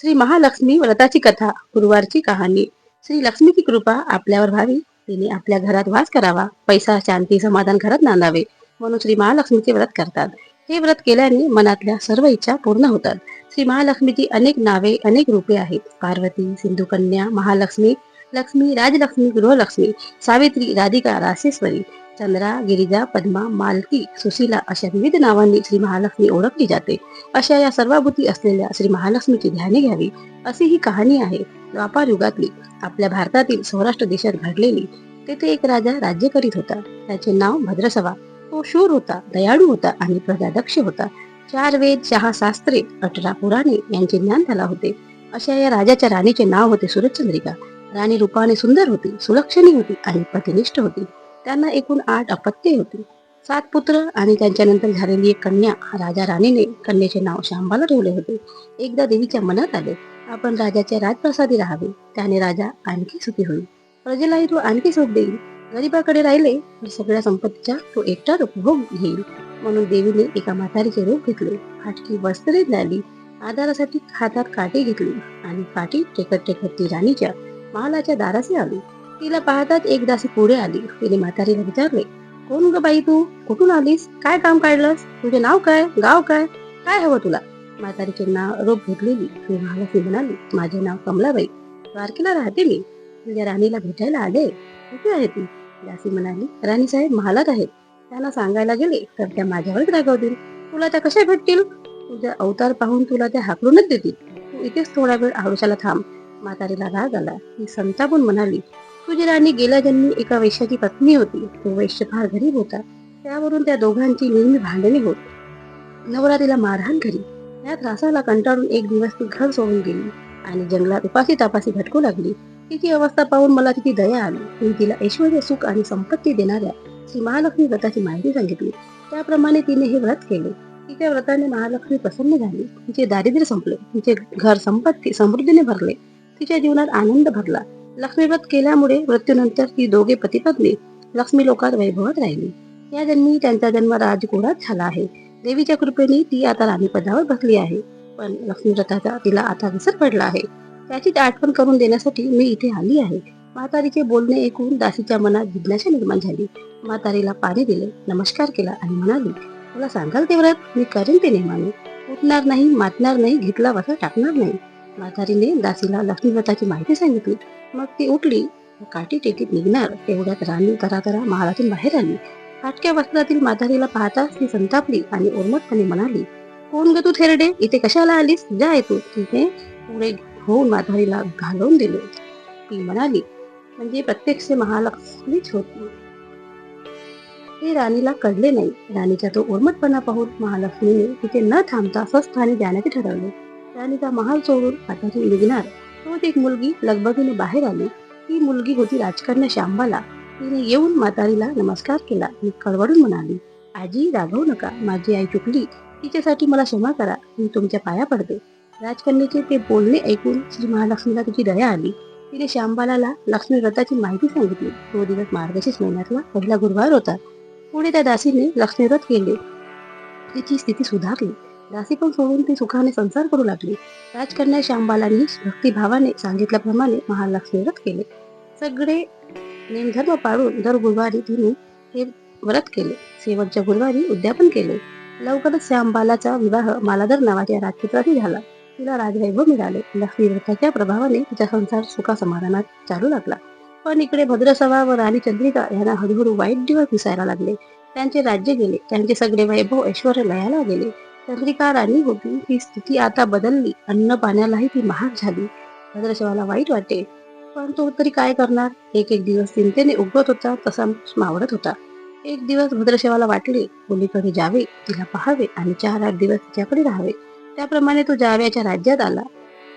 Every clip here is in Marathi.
श्री महालक्ष्मी व्रताची कथा गुरुवारची कहाणी. श्री लक्ष्मीची कृपा आपल्यावर व्हावी. तिने आपल्या घरात वास करावा. पैसा शांती समाधान घरात नांदावे. म्हणून श्री महालक्ष्मीचे व्रत करतात. हे व्रत केल्याने मनातल्या सर्व इच्छा पूर्ण होतात. श्री महालक्ष्मीची अनेक नावे अनेक रूपे आहेत. पार्वती सिंधुकन्या महालक्ष्मी लक्ष्मी राजलक्ष्मी गृहलक्ष्मी सावित्री राधिका रासेश्वरी चंद्रा गिरिजा पद्मा मालकी सुशीला अशा विविध नावांनी श्री महालक्ष्मी ओळखली जाते अशा या सर्वाभूती असलेल्या श्री महालक्ष्मीची ध्याने घ्यावी अशी ही कहाणी आहे द्वापार युगातली आपल्या भारतातील सौराष्ट्र देशात घडलेली तेथे एक राजा राज्य करीत होता त्याचे नाव भद्रसवा तो शूर होता दयाळू होता आणि प्रजादक्ष होता चार वेद शहा शास्त्रे अठरा पुराणे यांचे ज्ञान त्याला होते अशा या राजाच्या राणीचे नाव होते सूरजचंद्रिका राणी रूपाने सुंदर होती सुलक्षणी होती आणि प्रतिनिष्ठ होती. त्यांना एकूण आठ अपत्ये होती. सात पुत्र आणि त्यांच्यानंतर झालेली एक कन्या राजा राणीने कन्याचे नाव शांबाला ठेवले होते. एकदा देवीच्या मनात आले आपण राजाच्या राजप्रसादी राहावे. त्याने राजा आणखी सुखी होईल. प्रजेलाही तो आणखी सुख देईल. गरीबाकडे राहिले तर सगळ्या संपत्तीचा तो एकटा उपभोग घेईल. म्हणून देवीने एका म्हातारीचे रूप घेतले. फाटकी वस्त्रे झाली आधारासाठी हातात काठी घेतली आणि काठी टेकत टेकत ती राणीच्या महालाच्या दाराशी आली. तिला पाहताच एक दासी पुढे आली. तिने म्हातारीला विचारले कोण ग बाई तू? कुठून आलीस? काय काम काढलंस? तुझे नाव काय? गाव काय? काय हवं तुला? म्हातारीचे नाव रोप घेतलेली. ती महालाची म्हणाली माझे नाव कमलाबाई. द्वारकेला राहते मी. तुझ्या राणीला भेटायला आले. कुठे आहे ती? दासी म्हणाली राणी साहेब महालात आहेत. त्यांना सांगायला गेले तर त्या माझ्यावरच रागवतील. तुला त्या कशा भेटतील? तुझा अवतार पाहून तुला त्या हाकलूनच देतील. तू इथेच थोडा वेळ आडोशाला थांब. म्हातारीला राग आला. ती संतापून म्हणाली तुझी राणी गेल्या जन्मी एका वैश्याची पत्नी होती. तो वैश्य फार गरीब होता. त्यावरून त्या दोघांची नेहमी भांडणे होत. नवरा तिला मारहाण करी. त्या त्रासाला कंटाळून एक दिवस ती घर सोडून गेली आणि जंगलात उपाशी तापासी भटकू लागली. तिची अवस्था पाहून मला तिची दया आली. मी तिला ऐश्वर सुख आणि संपत्ती देणाऱ्या श्री महालक्ष्मी व्रताची माहिती सांगितली. त्याप्रमाणे तिने हे व्रत केले. तिच्या व्रताने महालक्ष्मी प्रसन्न झाली. तिचे दारिद्र्य संपले. तिचे घर संपत्ती समृद्धीने भरले. तिच्या जीवनात आनंद भरला. लक्ष्मीव्रत केल्यामुळे मृत्यूनंतर ती दोघे पती पत्नी लक्ष्मी लोकात वैभवत राहिली. या जन्मी त्यांचा जन्म राजकुळात झाला आहे. देवीच्या कृपेने ती आता राणीपदावर बसली आहे. पण लक्ष्मीव्रताचा तिला आता विसर पडला आहे. त्याची आठवण करून देण्यासाठी मी इथे आली आहे. म्हातारीचे बोलणे ऐकून दासीच्या मनात जिज्ञासा निर्माण झाली. म्हातारीला पाणी दिले नमस्कार केला आणि म्हणाली तुला सांगाल ते व्रत? मी करेन ते नेमाने. उठणार नाही मातणार नाही घेतला वसा टाकणार नाही. म्हातारीने दासीला लक्ष्मीव्रताची माहिती सांगितली. मग ती उठली. काठी टेकीत निघणार. तेवढ्यात राणी करा करा महालातून बाहेर आली. फाटक्या वस्त्रातील म्हातारीला पाहताच ती संतापली आणि ओरमटपणे म्हणाली कोण ग तू थेरडे? इथे कशाला आलीस? जा तू तिथे पुढे होऊन म्हातारीला घालवून दिले. ती म्हणाली म्हणजे प्रत्यक्ष महालक्ष्मीच होती. हे राणीला कळले नाही. राणीचा तो उर्मटपणा पाहून महालक्ष्मीने तिथे न थांबता स्वस्थानी जाण्याचे ठरवले. त्या महाल सोडून म्हातारी निघणार. तोच एक मुलगी लगबगीने बाहेर आली. ती मुलगी होती राजकन्या शांबाला तिने येऊन म्हातारीला नमस्कार केला आणि कळवळून म्हणाली आजी रागवू नका. माझी आई चुकली. तिच्यासाठी मला क्षमा करा. मी तुमच्या पाया पडते. राजकन्याचे ते बोलणे ऐकून श्री महालक्ष्मीला तिची दया आली. तिने श्यामबालाला लक्ष्मी व्रताची माहिती सांगितली. तो दिवस मार्गशीर्ष महिन्यातला पहिला गुरुवार होता. पुढे त्या दासीने लक्ष्मीव्रत केले. तिची स्थिती सुधारली. दासीपण सोडून ती सुखाने संसार करू लागली. राजकन्या श्यामबालांनी भक्तिभावाने सांगितल्याप्रमाणे महालक्ष्मी व्रत केले. सगळे नेमधर्म पाळून दर गुरुवारी तिने हे व्रत केले. शेवटच्या गुरुवारी उद्यापन केले. लवकरच श्यामबालाचा विवाह मालाधर नावाच्या राजपुत्राशी झाला. तिला राजवैभव मिळाले. लक्ष्मी व्रताच्या प्रभावाने तिचा संसार सुखा समाधानात चालू लागला. पण इकडे भद्रसभा व राणी चंद्रिका यांना हळूहळू वाईट दिवस दिसायला लागले. त्यांचे राज्य गेले. त्यांचे सगळे वैभव ऐश्वर लयाला गेले. चंद्रिका राणी होती. ही स्थिती आता बदलली. अन्न पाण्यालाही ती महाग झाली. भद्रशवाला वाईट वाटे पण तो तरी काय करणार? एक एक दिवस चिंतेने उगवत होता तसा मावळत होता. एक दिवस भद्रशेवाला वाटले मुलीकडे जावे तिला पाहावे आणि चार आठ दिवस तिच्याकडे राहावे. त्याप्रमाणे तो जाव्याच्या राज्यात आला.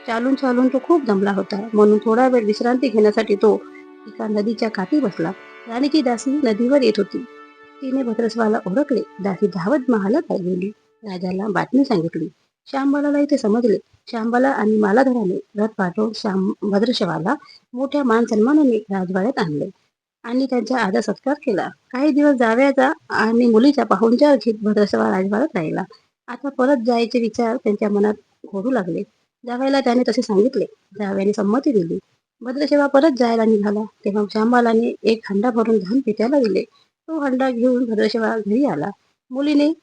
चालून चालून तो खूप दमला होता. म्हणून थोडा वेळ विश्रांती घेण्यासाठी तो एका नदीच्या काठी बसला. राणीची दासी नदीवर येत होती. तिने भद्रसेवाला ओळखले. दासी धावत महालात गेली राजाला बातमी सांगितली. श्यामबालाला इथे समजले. श्यामबाला आणि मालाधराने रथ पाठवून श्याम भद्रशवाला मोठ्या मान सन्मानाने राजवाड्यात आणले. आणि त्यांचा आदर सत्कार केला. काही दिवस जाव्याचा आणि मुलीचा पाहुणचार घेत भद्रशवा राजवाड्यात राहिला. आता परत जायचे विचार त्यांच्या मनात घोडू लागले. जावयाला त्याने तसे सांगितले. जावयाने संमती दिली. भद्रशेवा परत जायला निघाला. तेव्हा श्यामबालाने एक हंडा भरून धान पित्याला दिले. तो हंडा घेऊन भद्रशेवा घरी आला. मुलीने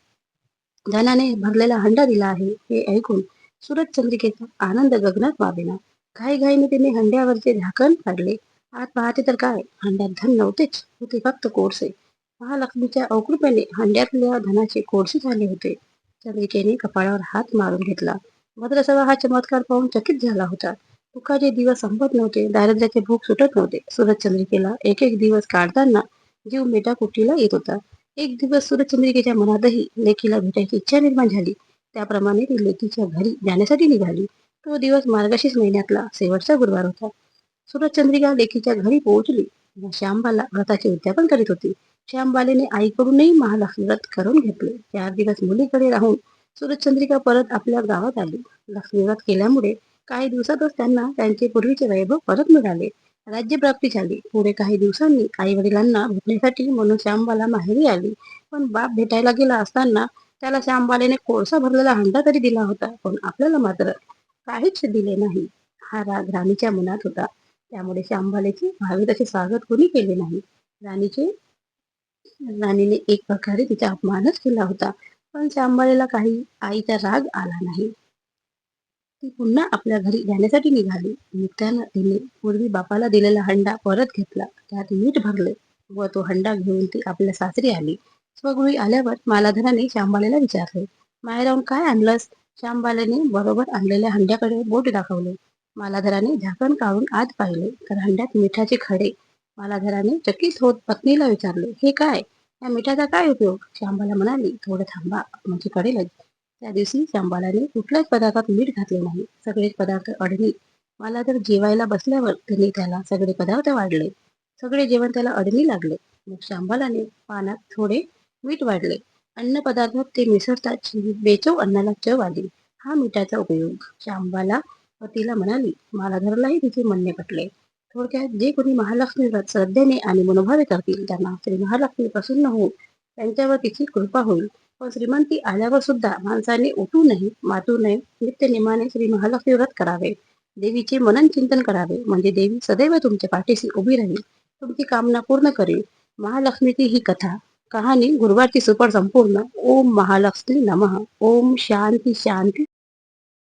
धनाने भरलेला हंडा दिला आहे हे ऐकून सुरत चंद्रिकेचा आनंद गगनात वावेना घाईघाईने तिने हंड्यावरचे झाकण काढले. आत पाहते तर काय? हंड्यात धन नव्हतेच होते फक्त कोळसे. महालक्ष्मीच्या अवकृपेने हंड्यातल्या धनाचे कोळसे झाले होते. चंद्रिकेने कपाळावर हात मारून घेतला. भद्रसभा हा चमत्कार पाहून चकित झाला होता. दुःखाचे दिवस संपत नव्हते दारिद्र्याचे भूक सुटत नव्हते. सुरत चंद्रिकेला एक एक दिवस काढताना जीव मेटाकुटीला येत होता. एक दिवस सूरचंद्रिकेच्या मनातही लेखीला भेटायची इच्छा निर्माण झाली. त्याप्रमाणे ती लेखीच्या घरी जाण्यासाठी निघाली. तो दिवस मार्गशीर्ष महिन्यातला शेवटचा गुरुवार होता. सूरजचंद्रिका लेखीच्या घरी पोहोचली. श्यामबाला व्रताचे उद्यापन करीत होती. श्यामबालेने आईकडूनही महालक्ष्मी व्रत करून घेतले. चार दिवस मुलीकडे राहून सुरत चंद्रिका परत आपल्या गावात आली. लक्ष्मी व्रत केल्यामुळे काही दिवसातच त्यांना त्यांचे पूर्वीचे वैभव परत मिळाले. राज्यप्राप्ती झाली. पुढे काही दिवसांनी आई वडिलांना भेटण्यासाठी म्हणून श्यामबाला माहेरी आली. पण बाप भेटायला गेला असताना त्याला श्यामबालेने कोळसा भरलेला हंडा तरी दिला होता पण आपल्याला मात्र काहीच दिले नाही. हा राग राणीच्या मनात होता. त्यामुळे श्यामबालेचे भावी तसे स्वागत कोणी केले नाही. राणीचे राणीने एक प्रकारे तिचा अपमानच केला होता. पण श्यामबालेला काही आईचा राग आला नाही. ती पुन्हा आपल्या घरी जाण्यासाठी निघाली. निघताना तिने पूर्वी बापाला दिलेला हंडा परत घेतला. त्यात मीठ भरले व तो हंडा घेऊन ती आपल्या सासरी आली. स्वगृही आल्यावर मालाधराने श्यामबालेला विचारले माहेरावून काय आणलंस? श्यामबालेने बरोबर आणलेल्या हंड्याकडे बोट दाखवले. मालाधराने झाकण काढून आत पाहिले. तर हंड्यात मिठाचे खडे. मालाधराने चकित होत पत्नीला विचारले हे काय? या मिठाचा काय उपयोग? श्यामबाला म्हणाली थोडं थांबा. म्हणजे कळेलच त्या दिवशी श्यामबालाने कुठल्याच पदार्थात मीठ घातले नाही. सगळेच पदार्थ अडणी मला तर जेवायला बसल्यावर त्यांनी त्याला सगळे पदार्थ वाढले. सगळे जेवण त्याला अडणी लागले. मग शांबालाने पानात थोडे मीठ वाढले. अन्न पदार्थात ते मिसळताच बेचव अन्नाला चव आली. हा मिठाचा उपयोग. शांबाला पतीला म्हणाली मला धरलाही तिचे म्हणणे पटले. थोडक्यात जे कोणी महालक्ष्मी व्रत श्रद्धेने आणि मनोभावे करतील त्यांना श्री महालक्ष्मी प्रसन्न होऊन त्यांच्यावर तिची कृपा होईल. पण श्रीमंती आल्यावर सुद्धा माणसाने उठू नये मातू नये नित्यनिमाने श्री महालक्ष्मी व्रत करावे. देवीचे मनन चिंतन करावे. म्हणजे देवी सदैव तुमच्या पाठीशी उभी राहील. तुमची कामना पूर्ण करेल. महालक्ष्मीची ही कथा कहाणी गुरुवारची सुपर संपूर्ण ओम महालक्ष्मी नमः. ओम शांती शांती.